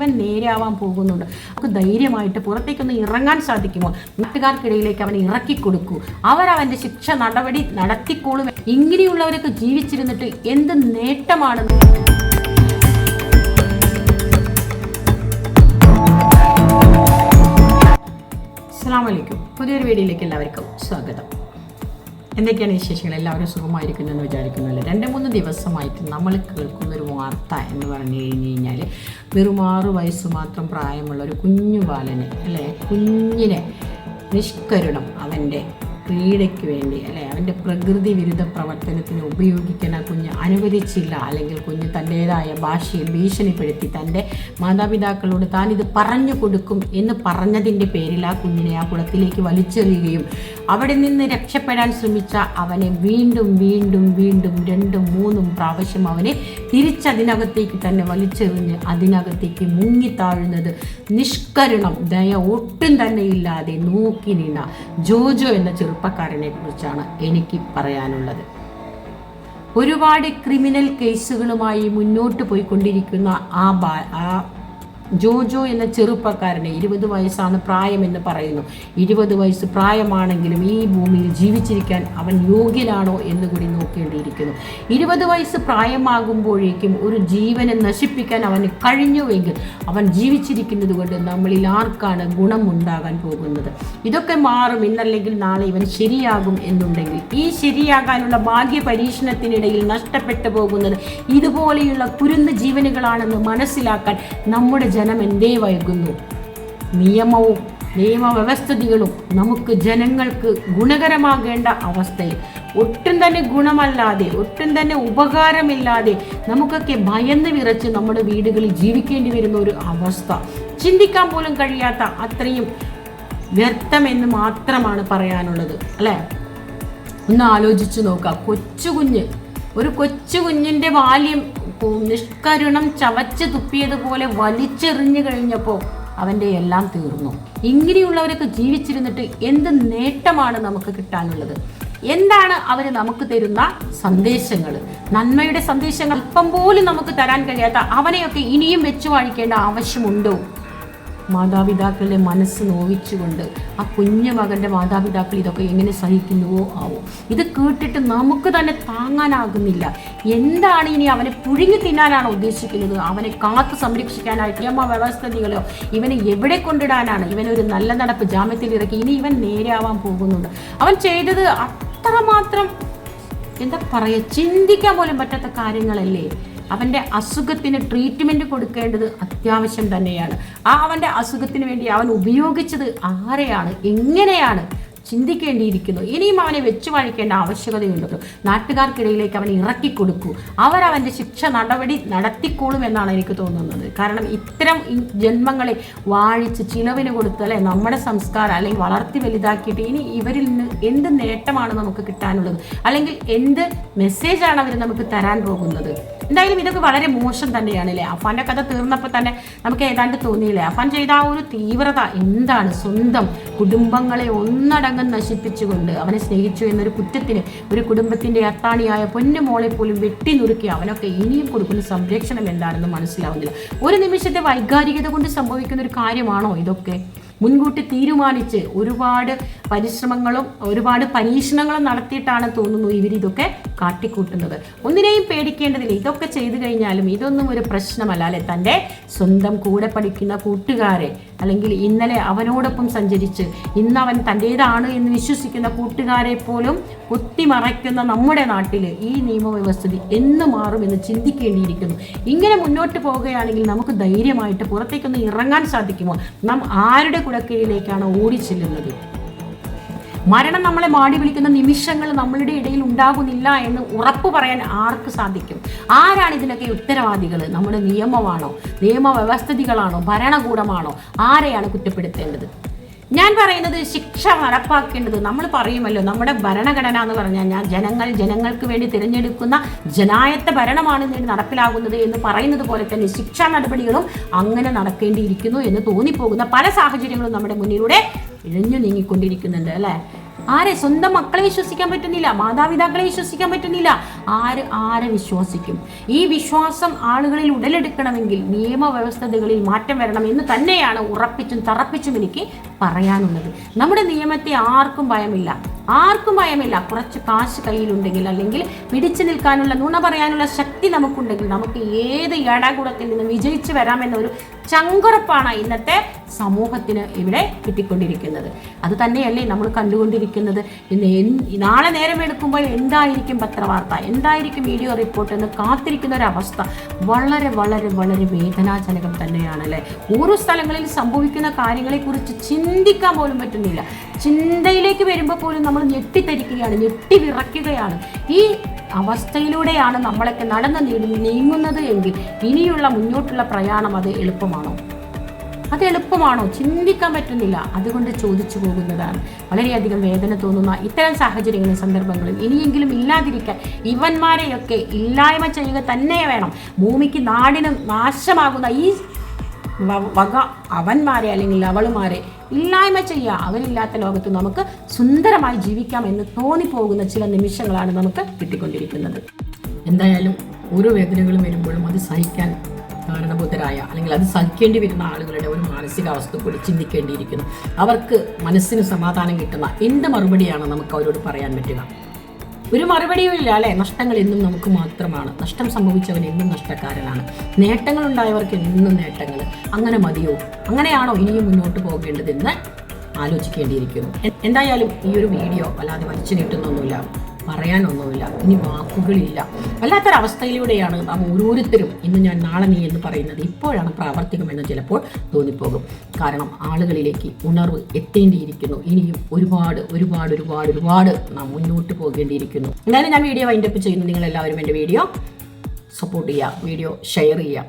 ഇവൻ നേരെയാവാൻ പോകുന്നുണ്ട്. നമുക്ക് ധൈര്യമായിട്ട് പുറത്തേക്കൊന്ന് ഇറങ്ങാൻ സാധിക്കുമോ? നാട്ടുകാർക്കിടയിലേക്ക് അവനെ ഇറക്കി കൊടുക്കൂ അവരവന്റെ ശിക്ഷ നടപടി നടത്തിക്കോളും. ഇങ്ങനെയുള്ളവരൊക്കെ ജീവിച്ചിരുന്നിട്ട് എന്ത് നേട്ടമാണ്? അസ്സാം വലൈക്കും പുതിയൊരു വീഡിയോയിലേക്ക് എല്ലാവർക്കും സ്വാഗതം. എന്തൊക്കെയാണ് വിശേഷങ്ങൾ? എല്ലാവരും സുഖമായിരിക്കുന്നു എന്ന് വിചാരിക്കുന്നില്ല രണ്ട് മൂന്ന് ദിവസമായിട്ട് നമ്മൾ കേൾക്കുന്ന ഒരു വാർത്ത എന്ന് പറഞ്ഞു കഴിഞ്ഞ് കഴിഞ്ഞാൽ വെറും ആറ് വയസ്സ് മാത്രം പ്രായമുള്ള ഒരു കുഞ്ഞു ബാലനെ അല്ലേ? കുഞ്ഞിനെ നിഷ്കരുണം അവന്റെ ക്രീഡയ്ക്ക് വേണ്ടി അല്ലെ? അവന്റെ പ്രകൃതി വിരുദ്ധ പ്രവർത്തനത്തിന് ഉപയോഗിക്കാൻ ആ കുഞ്ഞ് അനുവദിച്ചില്ല. അല്ലെങ്കിൽ കുഞ്ഞ് തന്റേതായ ഭാഷയിൽ ഭീഷണിപ്പെടുത്തി തന്റെ മാതാപിതാക്കളോട് താൻ ഇത് പറഞ്ഞു കൊടുക്കും എന്ന് പറഞ്ഞതിന്റെ പേരിൽ ആ കുഞ്ഞിനെ ആ കുളത്തിലേക്ക് വലിച്ചെറിയുകയും അവിടെ നിന്ന് രക്ഷപ്പെടാൻ ശ്രമിച്ച അവനെ വീണ്ടും വീണ്ടും വീണ്ടും രണ്ടും മൂന്നും പ്രാവശ്യം അവനെ തിരിച്ചതിനകത്തേക്ക് തന്നെ വലിച്ചെറിഞ്ഞ് അതിനകത്തേക്ക് മുങ്ങിത്താഴുന്നത് നിഷ്കരുണം ദയ ഒട്ടും തന്നെ ഇല്ലാതെ നോക്കി നിന്ന ജോജോ എന്ന ചെറുപ്പക്കാരനെ കുറിച്ചാണ് എനിക്ക് പറയാനുള്ളത്. ഒരുപാട് ക്രിമിനൽ കേസുകളുമായി മുന്നോട്ട് പോയിക്കൊണ്ടിരിക്കുന്ന ആ ആ ജോജോ എന്ന ചെറുപ്പക്കാരനെ ഇരുപത് വയസ്സാണ് പ്രായമെന്ന് പറയുന്നു. ഇരുപത് വയസ്സ് പ്രായമാണെങ്കിലും ഈ ഭൂമിയിൽ ജീവിച്ചിരിക്കാൻ അവൻ യോഗ്യനാണോ എന്ന് കൂടി നോക്കേണ്ടിയിരിക്കുന്നു. ഇരുപത് വയസ്സ് പ്രായമാകുമ്പോഴേക്കും ഒരു ജീവനെ നശിപ്പിക്കാൻ അവന് കഴിഞ്ഞുവെങ്കിൽ അവൻ ജീവിച്ചിരിക്കുന്നത് കൊണ്ട് നമ്മളിൽ ആർക്കാണ് ഗുണമുണ്ടാകാൻ പോകുന്നത്? ഇതൊക്കെ മാറും. ഇന്നല്ലെങ്കിൽ നാളെ ഇവൻ ശരിയാകും എന്നുണ്ടെങ്കിൽ ഈ ശരിയാകാനുള്ള ഭാഗ്യ പരീക്ഷണത്തിനിടയിൽ നഷ്ടപ്പെട്ടു പോകുന്നത് ഇതുപോലെയുള്ള കുരുന്ന് ജീവനുകളാണെന്ന് മനസ്സിലാക്കാൻ നമ്മുടെ ജനം എന്തേ വൈകുന്നു? നിയമവും നിയമവ്യവസ്ഥിതികളും നമുക്ക് ജനങ്ങൾക്ക് ഗുണകരമാകേണ്ട അവസ്ഥയിൽ ഒട്ടും തന്നെ ഗുണമല്ലാതെ ഒട്ടും തന്നെ ഉപകാരമില്ലാതെ നമുക്കൊക്കെ ഭയന്ന് വിറച്ച് നമ്മുടെ വീടുകളിൽ ജീവിക്കേണ്ടി വരുന്ന ഒരു അവസ്ഥ. ചിന്തിക്കാൻ പോലും കഴിയാത്ത അത്രയും വ്യർത്ഥമെന്ന് മാത്രമാണ് പറയാനുള്ളത് അല്ലേ? ഒന്ന് ആലോചിച്ച് നോക്കുക. കൊച്ചുകുഞ്ഞ് ഒരു കൊച്ചു കുഞ്ഞിന്റെ ബാല്യം നിഷ്കരുണം ചവച്ച് തുപ്പിയതുപോലെ വലിച്ചെറിഞ്ഞു കഴിഞ്ഞപ്പോൾ അവന്റെ എല്ലാം തീർന്നു. ഇങ്ങനെയുള്ളവരൊക്കെ ജീവിച്ചിരുന്നിട്ട് എന്ത് നേട്ടമാണ് നമുക്ക് കിട്ടാനുള്ളത്? എന്താണ് അവർ നമുക്ക് തരുന്ന സന്ദേശങ്ങൾ നന്മയുടെ സന്ദേശങ്ങൾ അല്പം പോലും നമുക്ക് തരാൻ കഴിയാത്ത അവനെയൊക്കെ ഇനിയും വെച്ചു വാഴിക്കേണ്ട ആവശ്യമുണ്ടോ? മാതാപിതാക്കളുടെ മനസ്സ് നോവിച്ചുകൊണ്ട് ആ കുഞ്ഞു മകന്റെ മാതാപിതാക്കൾ ഇതൊക്കെ എങ്ങനെ സഹിക്കുന്നുവോ ആവോ. ഇത് കേട്ടിട്ട് നമുക്ക് തന്നെ താങ്ങാനാകുന്നില്ല. എന്താണ് ഇനി അവനെ പുഴുങ്ങി തിന്നാനാണ് ഉദ്ദേശിക്കുന്നത്? അവനെ കാത്തു സംരക്ഷിക്കാനായിട്ട് നിയമ വ്യവസ്ഥിതികളോ? ഇവനെ എവിടെ കൊണ്ടിടാനാണ്? ഇവനൊരു നല്ല നടപ്പ് ജാമ്യത്തിൽ ഇറക്കി ഇനി ഇവൻ നേരെയാവാൻ പോകുന്നുണ്ട്. അവൻ ചെയ്തത് അത്രമാത്രം എന്താ പറയുക ചിന്തിക്കാൻ പോലും പറ്റാത്ത കാര്യങ്ങളല്ലേ? അവന്റെ അസുഖത്തിന് ട്രീറ്റ്മെന്റ് കൊടുക്കേണ്ടത് അത്യാവശ്യം തന്നെയാണ്. ആ അവന്റെ അസുഖത്തിന് വേണ്ടി അവൻ ഉപയോഗിച്ചത് ആരെയാണ്? എങ്ങനെയാണ്? ചിന്തിക്കേണ്ടിയിരിക്കുന്നു. ഇനിയും അവനെ വെച്ചു വഴിക്കേണ്ട ആവശ്യകതയുണ്ടല്ലോ. നാട്ടുകാർക്കിടയിലേക്ക് അവൻ ഇറക്കി കൊടുക്കൂ. അവരവന്റെ ശിക്ഷ നടപടി നടത്തിക്കോളും എന്നാണ് എനിക്ക് തോന്നുന്നത്. കാരണം ഇത്തരം ജന്മങ്ങളെ വാഴിച്ച് ചിലവിന് കൊടുത്തല്ലേ നമ്മുടെ സംസ്കാരം അല്ലെങ്കിൽ വളർത്തി വലുതാക്കിയിട്ട് ഇനി ഇവരിൽ നിന്ന് എന്ത് നേട്ടമാണ് നമുക്ക് കിട്ടാനുള്ളത്? അല്ലെങ്കിൽ എന്ത് മെസ്സേജാണ് അവർ നമുക്ക് തരാൻ പോകുന്നത്? എന്തായാലും ഇതൊക്കെ വളരെ മോശം തന്നെയാണ് അല്ലേ അഫാന്റെ കഥ തീർന്നപ്പോൾ തന്നെ നമുക്ക് ഏതാണ്ട് തോന്നിയില്ലേ? അഫാൻ ചെയ്ത ആ ഒരു തീവ്രത എന്താണ്? സ്വന്തം കുടുംബങ്ങളെ ഒന്നടങ്കം നശിപ്പിച്ചുകൊണ്ട് അവനെ സ്നേഹിച്ചു എന്നൊരു കുറ്റത്തിന് ഒരു കുടുംബത്തിന്റെ അത്താണിയായ പൊന്നു മോളെ പോലും വെട്ടി നുറുക്കി അവനൊക്കെ ഇനിയും കൊടുക്കുന്ന സംരക്ഷണം എന്താണെന്ന് മനസ്സിലാവുന്നില്ല. ഒരു നിമിഷത്തെ വൈകാരികത കൊണ്ട് സംഭവിക്കുന്ന ഒരു കാര്യമാണോ ഇതൊക്കെ? മുൻകൂട്ടി തീരുമാനിച്ച് ഒരുപാട് പരിശ്രമങ്ങളും ഒരുപാട് പരീക്ഷണങ്ങളും നടത്തിയിട്ടാണ് തോന്നുന്നു ഇവരിതൊക്കെ കാട്ടിക്കൂട്ടുന്നത്. ഒന്നിനെയും പേടിക്കേണ്ടതില്ല. ഇതൊക്കെ ചെയ്തു കഴിഞ്ഞാലും ഇതൊന്നും ഒരു പ്രശ്നമല്ല അല്ലെ? തന്റെ സ്വന്തം കൂടെ പഠിക്കുന്ന കൂട്ടുകാരെ അല്ലെങ്കിൽ ഇന്നലെ അവനോടൊപ്പം സഞ്ചരിച്ച് ഇന്ന് അവൻ തന്റേതാണ് എന്ന് വിശ്വസിക്കുന്ന കൂട്ടുകാരെ പോലും കുത്തിമറയ്ക്കുന്ന നമ്മുടെ നാട്ടിൽ ഈ നിയമവ്യവസ്ഥിതി എന്ന് മാറുമെന്ന് ചിന്തിക്കേണ്ടിയിരിക്കുന്നു. ഇങ്ങനെ മുന്നോട്ട് പോവുകയാണെങ്കിൽ നമുക്ക് ധൈര്യമായിട്ട് പുറത്തേക്കൊന്ന് ഇറങ്ങാൻ സാധിക്കുമോ? നാം ആരുടെ കുടക്കീഴിലേക്കാണ് ഓടിച്ചെല്ലുന്നത്? മരണം നമ്മളെ മാടി വിളിക്കുന്ന നിമിഷങ്ങൾ നമ്മളുടെ ഇടയിൽ ഉണ്ടാകുന്നില്ല എന്ന് ഉറപ്പ് പറയാൻ ആർക്ക് സാധിക്കും? ആരാണ് ഇതിനൊക്കെ ഉത്തരവാദികൾ നമ്മുടെ നിയമമാണോ? നിയമവ്യവസ്ഥിതികളാണോ? ഭരണകൂടമാണോ? ആരെയാണ് കുറ്റപ്പെടുത്തേണ്ടത്? ഞാൻ പറയുന്നത് ശിക്ഷ നടപ്പാക്കേണ്ടത് നമ്മൾ പറയുമല്ലോ നമ്മുടെ ഭരണഘടന എന്ന് പറഞ്ഞാൽ ഞാൻ ജനങ്ങൾ ജനങ്ങൾക്ക് വേണ്ടി തിരഞ്ഞെടുക്കുന്ന ജനായത്ത ഭരണമാണ് ഇതിന് നടപ്പിലാകുന്നത് എന്ന് പറയുന്നത് പോലെ തന്നെ ശിക്ഷാ നടപടികളും അങ്ങനെ നടക്കേണ്ടിയിരിക്കുന്നു എന്ന് തോന്നിപ്പോകുന്ന പല സാഹചര്യങ്ങളും നമ്മുടെ മുന്നിലൂടെ ഇഴഞ്ഞു നീങ്ങിക്കൊണ്ടിരിക്കുന്നുണ്ട് അല്ലേ? ആരെ സ്വന്തം മക്കളെ വിശ്വസിക്കാൻ പറ്റുന്നില്ല മാതാപിതാക്കളെ വിശ്വസിക്കാൻ പറ്റുന്നില്ല. ആര് ആരെ വിശ്വസിക്കും? ഈ വിശ്വാസം ആളുകളിൽ ഉടലെടുക്കണമെങ്കിൽ നിയമവ്യവസ്ഥതകളിൽ മാറ്റം വരണം എന്ന് തന്നെയാണ് ഉറപ്പിച്ചും തറപ്പിച്ചും എനിക്ക് പറയാനുള്ളത്. നമ്മുടെ നിയമത്തെ ആർക്കും ഭയമില്ല. ആർക്കും ഭയമില്ല. കുറച്ച് കാശ് കയ്യിലുണ്ടെങ്കിൽ അല്ലെങ്കിൽ പിടിച്ചു നിൽക്കാനുള്ള നുണ പറയാനുള്ള ശക്തി നമുക്കുണ്ടെങ്കിൽ നമുക്ക് ഏത് ഏടാകൂടത്തിൽ നിന്ന് വിജയിച്ചു വരാമെന്നൊരു ചങ്കുറപ്പാണ് ഇന്നത്തെ സമൂഹത്തിന് ഇവിടെ കിട്ടിക്കൊണ്ടിരിക്കുന്നത്. അത് തന്നെയല്ലേ നമ്മൾ കണ്ടുകൊണ്ടിരിക്കുന്നത്. ഇന്ന് നാളെ നേരം എടുക്കുമ്പോൾ എന്തായിരിക്കും പത്രവാർത്ത? എന്തായിരിക്കും വീഡിയോ റിപ്പോർട്ട് എന്ന് കാത്തിരിക്കുന്ന ഒരു അവസ്ഥ വളരെ വളരെ വളരെ വേദനാജനകം തന്നെയാണ് അല്ലേ ഓരോ സ്ഥലങ്ങളിൽ സംഭവിക്കുന്ന കാര്യങ്ങളെക്കുറിച്ച് ചിന്തിക്കാൻ പോലും പറ്റുന്നില്ല. ചിന്തയിലേക്ക് വരുമ്പോൾ പോലും നമ്മൾ ഞെട്ടിത്തരിക്കുകയാണ് ഞെട്ടി വിറയ്ക്കുകയാണ് ഈ അവസ്ഥയിലൂടെയാണ് നമ്മളൊക്കെ നടന്ന് നീങ്ങുന്നത് എങ്കിൽ ഇനിയുള്ള മുന്നോട്ടുള്ള പ്രയാണം അത് എളുപ്പമാണോ? അത് എളുപ്പമാണോ? ചിന്തിക്കാൻ പറ്റുന്നില്ല. അതുകൊണ്ട് ചോദിച്ചു പോകുന്നതാണ് വളരെയധികം വേദന തോന്നുന്ന ഇത്തരം സാഹചര്യങ്ങളും സന്ദർഭങ്ങളും ഇനിയെങ്കിലും ഇല്ലാതിരിക്കാൻ ഇവന്മാരെയൊക്കെ ഇല്ലായ്മ ചെയ്യുക തന്നെ വേണം. ഭൂമിക്ക് നാടിന് നാശമാകുന്ന ഈ വക അവന്മാരെ അല്ലെങ്കിൽ അവളുമാരെ ഇല്ലായ്മ ചെയ്യുക. അവരില്ലാത്ത ലോകത്ത് നമുക്ക് സുന്ദരമായി ജീവിക്കാം എന്ന് തോന്നിപ്പോകുന്ന ചില നിമിഷങ്ങളാണ് നമുക്ക് കിട്ടിക്കൊണ്ടിരിക്കുന്നത്. എന്തായാലും ഓരോ വേദനകളും വരുമ്പോഴും അത് സഹിക്കാൻ കാരണഭൂതരായ അല്ലെങ്കിൽ അത് സഹിക്കേണ്ടി വരുന്ന ആളുകളുടെ ഒരു മാനസികാവസ്ഥ കൂടി ചിന്തിക്കേണ്ടിയിരിക്കുന്നു. അവർക്ക് മനസ്സിന് സമാധാനം കിട്ടുന്ന എന്ത് മറുപടിയാണ് നമുക്ക് അവരോട് പറയാൻ പറ്റുക? ഒരു മറുപടിയും ഇല്ല അല്ലേ? നഷ്ടങ്ങൾ എന്നും നമുക്ക് മാത്രമാണ്. നഷ്ടം സംഭവിച്ചവൻ എന്നും നഷ്ടക്കാരനാണ്. നേട്ടങ്ങൾ ഉണ്ടായവർക്ക് എന്നും നേട്ടങ്ങൾ. അങ്ങനെ മതിയോ? അങ്ങനെയാണോ ഇനിയും മുന്നോട്ട് പോകേണ്ടതെന്ന് ആലോചിക്കേണ്ടിയിരിക്കുന്നു. എന്തായാലും ഈ ഒരു വീഡിയോ അല്ലാതെ വലിച്ചു നീട്ടുന്നൊന്നുമില്ല. പറയാനൊന്നുമില്ല. ഇനി വാക്കുകളില്ല. വല്ലാത്തൊരവസ്ഥയിലൂടെയാണ് നാം ഓരോരുത്തരും ഇന്ന് ഞാൻ നാളെ നീ എന്ന് പറയുന്നത് ഇപ്പോഴാണ് പ്രാവർത്തികമെന്ന് ചിലപ്പോൾ തോന്നിപ്പോകും. കാരണം ആളുകളിലേക്ക് ഉണർവ് എത്തേണ്ടിയിരിക്കുന്നു. ഇനിയും ഒരുപാട് ഒരുപാട് ഒരുപാട് ഒരുപാട് നാം മുന്നോട്ട് പോകേണ്ടിയിരിക്കുന്നു. എന്തായാലും ഞാൻ വീഡിയോ വൈൻഡപ്പ് ചെയ്യുന്നു. നിങ്ങൾ എല്ലാവരും എന്റെ വീഡിയോ സപ്പോർട്ട് ചെയ്യുക. വീഡിയോ ഷെയർ ചെയ്യുക.